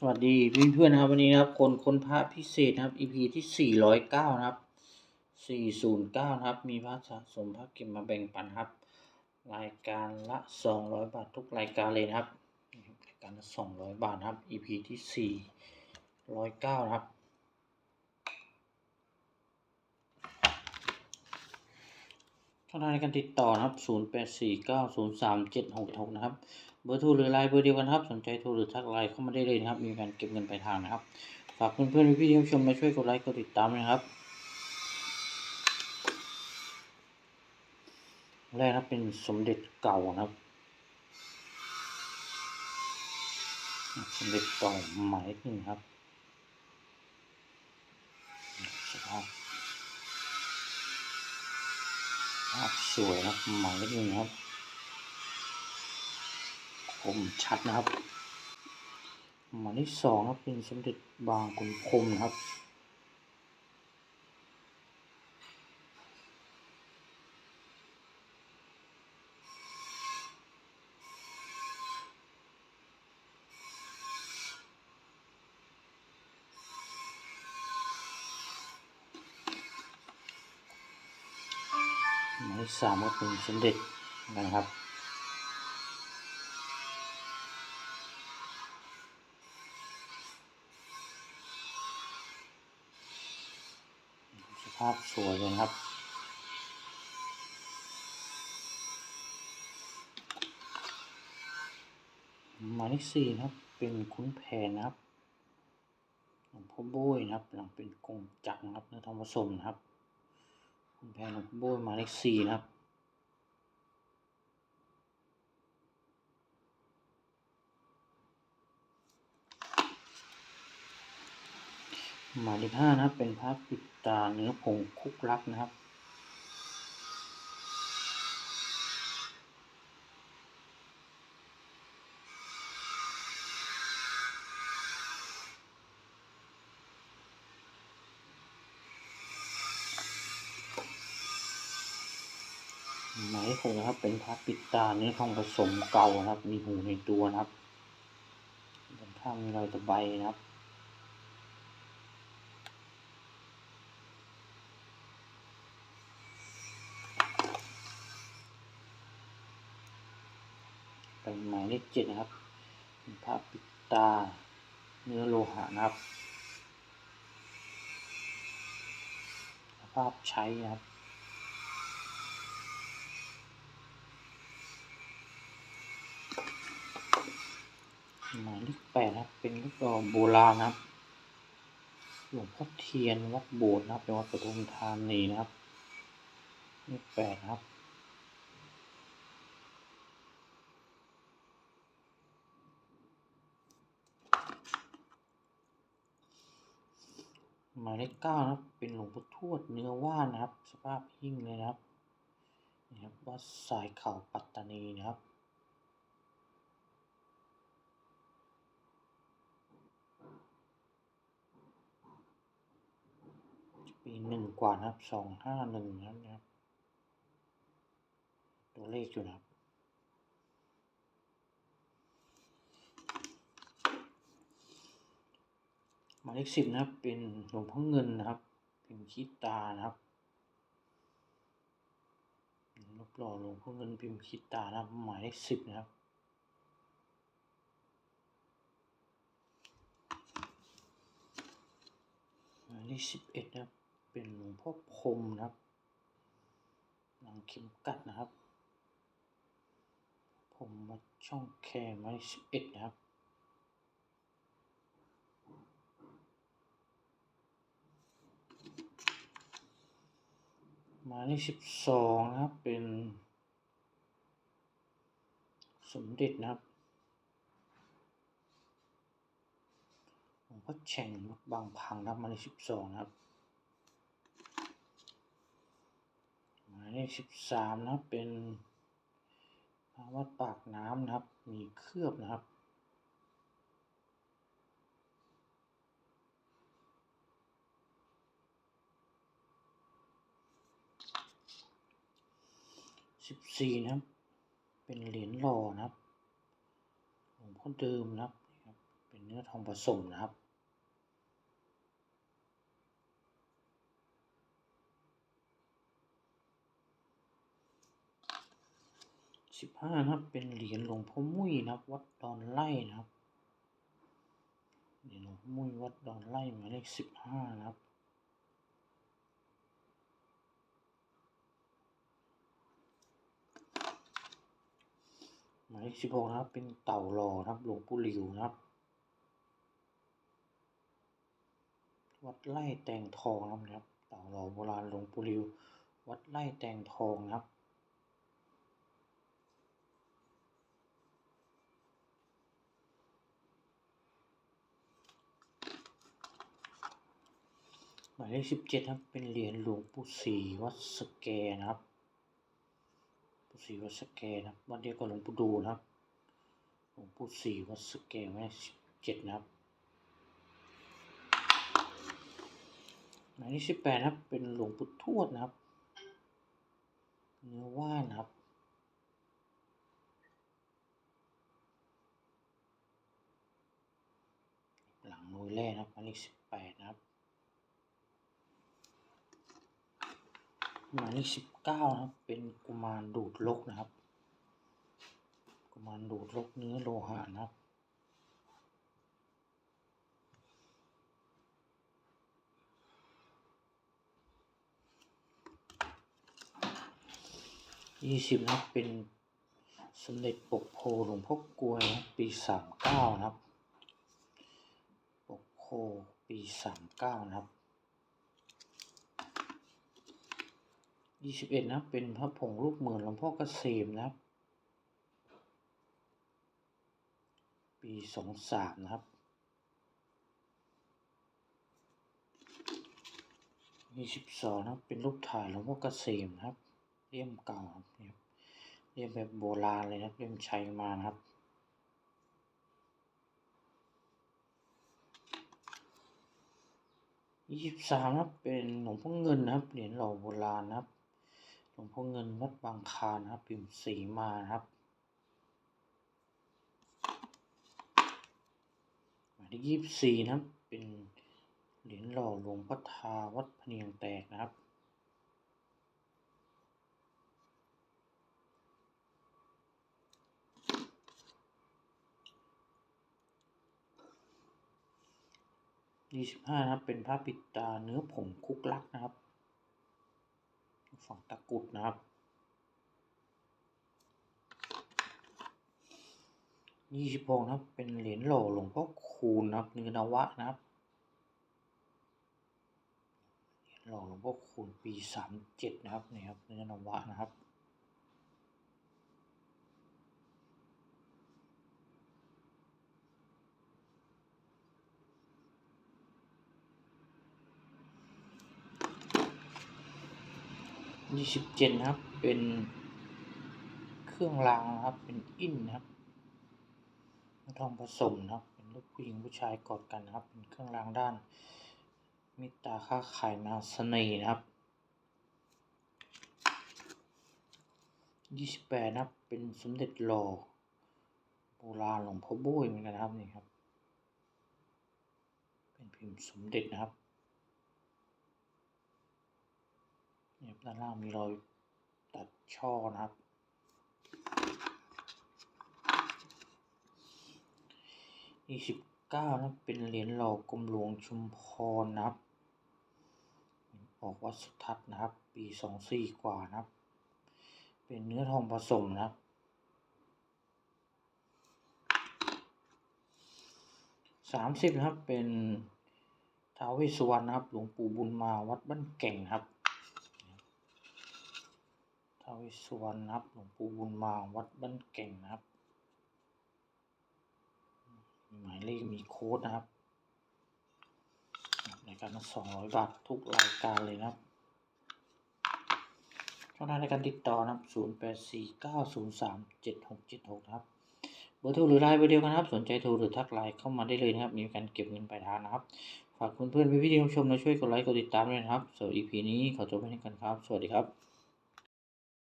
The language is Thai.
สวัสดีเพื่อนๆนะครับวันนี้นะครับคนค้นพระพิเศษนะครับ EP ที่ 409 นะครับ 409 นะครับ มีพระสะสมพระเก็บมาแบ่งปันครับ รายการละ 200 บาททุกรายการเลยนะครับรายการละ 200 บาทนะครับ EP ที่ 409 นะครับ ช่องทางในการติดต่อนะครับ 0849037666นะครับ เบอร์โทรหรือไลน์เบอร์เดียวกันครับ สนใจโทรหรือทักไลน์เข้ามาได้เลยนะครับ มีการเก็บเงินปลายทางนะครับ ฝากเพื่อนๆพี่ๆที่ชมมาช่วยกดไลค์ กดติดตามนะครับ แรกนะครับเป็นสมเด็จเก่านะครับ สมเด็จเก่าหมายหนึ่งครับ วยนะครับหมายเลขหนึ่งครับคมชัดนะครับ หมายเลขสองครับเป็นสมเด็จบางขุนพรมนะครับ หมายเลขสามก็เป็นสมเด็จนะครับ สภาพสวยเลยนะครับหมายเลขสี่นะครับ เป็นคุ้นแผนนะครับหลวงพ่อโบ้ยนะครับ หลังเป็นกงจักรนะครับเนื้อทองผสมนะครับ คุณแพนของโบ้ยหมายเลขสี่นะครับ หมายเลขห้านะครับ เป็นพระปิดตาเนื้อผงคุกรักนะครับ หมนะครับ เป็นพระปิดตาเนื้อทองผสมเก่านะครับ มีหูในตัวนะครับด้านข้างมีรอยตะไบนะครับเป็นหมายเลขเจ็ดนะครับเป็นพระปิดตาเนื้อโลหะนะครับ สภาพใช้นะครับ หมายเลขแปดนะครับ เป็นลูกดอกโบราณนะครับ หลวงพ่อเทียนวัดโบสถ์นะครับเป็นวัดปทุมธานีนะครับเลขแปดครับหมายเลขเก้านะครับ เป็นหลวงพ่อทวดเนื้อว่านนะครับ สภาพหิ้งเลยนะครับนี่ครับวัดสายเขาปัตตานีนะครับ ปีหนึ่งกว่านะครับสองห้าหนึ่งนะครับ ตัวเลขอยู่นะครับ หมายเลขสิบนะครับ เป็นหลวงพ่อเงินนะครับพิมพ์คิดตานะครับรูปหล่อหลวงพ่อเงินพิมพ์คิดตานะครับ หมายเลขสิบนะครับหมายเลขสิบเอ็ดนะครับ เป็นหลวงพ่อพรมนะครับหลังเข็มกัดนะครับ ผมมาช่องแคร์มาสิบเอ็ดนะครับหมายเลขสิบสองนะครับ เป็นสมเด็จนะครับหลวงพ่อแฉ่งวัดบางพังนะครับหมายเลขสิบสองนะครับ หมายเลข สิบสามนะครับ เป็นพระวัดปากน้ำนะครับ มีเคลือบนะครับสิบสี่นะครับ เป็นเหรียญหล่อนะครับหลวงพ่อเดิมนะครับ เป็นเนื้อทองผสมนะครับ สิบห้านะครับ เป็นเหรียญหลวงพ่อมุ้ยนะครับ วัดดอนไล่นะครับเหรียญหลวงพ่อมุ้ยวัดดอนไล่หมายเลขสิบห้านะครับหมายเลขสิบหกนะครับ เป็นเต่าหล่อนะครับหลวงปู่หลิวนะครับ วัดไร่แตงทองนะครับ เต่าหล่อโบราณหลวงปู่หลิว วัดไร่แตงทองนะครับ หมายเลขสิบเจ็ดครับ เป็นเหรียญหลวงปู่ศรีวัดสแกนะครับปู่ศรีวัดสแกนะครับ วัดเดียวกับหลวงปู่ดูนะครับ หลวงปู่ศรีวัดสแกหมายเลขสิบเจ็ดนะครับ หมายเลขสิบแปดนะครับ เป็นหลวงปู่ทวดนะครับ เนื้อว่านะครับหลังมือแรกนะครับหมายเลขสิบแปดนะครับ หมายเลขสิบเก้านะครับ เป็นกุมารดูดลกนะครับ กุมารดูดลกเนื้อโลหะนะครับ ยี่สิบนะครับ เป็นสมเด็จปกโพหลวงพ่อกลวยนะปีสามเก้านะครับ ปกโพปีสามเก้านะครับ ยี่สิบเอ็ดนะครับ เป็นพระผงลูกเหมือนหลวงพ่อเกษมนะครับ ปีสองสามนะครับยี่สิบสองนะครับ เป็นรูปถ่ายหลวงพ่อเกษมนะครับเลี่ยมเก่าครับเลี่ยมแบบโบราณเลยนะครับเลี่ยมชัยมานะครับยี่สิบสามนะครับเป็นหลวงพ่อเงินนะครับเหรียญหล่อโบราณนะครับ วงพ่อเงินวัดบางคานะครับ พิมพ์สีมานะครับ หมายเลขยี่สิบสี่นะครับ เป็นเหรียญหล่อหลวงพ่อทาวัดพเนียงแตกนะครับยี่สิบห้านะครับ เป็นพระปิดตาเนื้อผงคุกลักนะครับ ฝั่งตะกุดนะครับ ยี่สิบหกนะครับ เป็นเหรียญหล่อหลวงพ่อคูณนะครับเนื้อนวะนะครับเหรียญหล่อหลวงพ่อคูณปีสามเจ็ดนะครับนี่ครับเนื้อนวะนะครับ ยี่สิบเจ็ดนะครับ เป็นเครื่องรางนะครับ เป็นอินนะครับทองผสมนะครับ เป็นรูปผู้หญิงผู้ชายกอดกันนะครับ เป็นเครื่องรางด้านมตตาค้าขายมาเสน่ห์นะครับยี่สิบแปดนะครับ เป็นสมเด็จหล่อโบราณหลวงพ่อโบ้ยเหมือนกันนะครับนี่ครับ เป็นพิมพ์สมเด็จนะครับ เนี่ยด้านล่างมีรอยตัดช่อนะครับยี่สิบเก้านะเป็นเหรียญหล่อกรมหลวงชุมพรนะครับ ออกวัดสุทัศน์นะครับ ปีสองสี่กว่านะครับ เป็นเนื้อทองผสมนะครับสามสิบนะครับเป็นท้าวเวสสุวรรณนะครับ หลวงปู่บุญมาวัดบ้านแก่งครับาวเวสวรรณนะครับหลวงปู่บุญมาวัดบ้านแก่งนะครับ หมายเลขมีโค้ดนะครับรายการละสองร้อยบาททุกรายการเลยนะครับช่องทางในการติดต่อนะครับศูนย์แปดสี่เก้าศูนย์สามเจ็ดหกเจ็ดหกนะครับ เบอร์โทรหรือไลน์เบอร์เดียวกันนะครับ สนใจโทรหรือทักไลน์เข้ามาได้เลยนะครับ มีการเก็บเงินปลายทางนะครับ ฝากเพื่อนๆพี่ๆที่ชมนะช่วยกดไลค์กดติดตามด้วยนะครับสำหรับ EP นี้ขอจบไปที่กันครับ สวัสดีครับ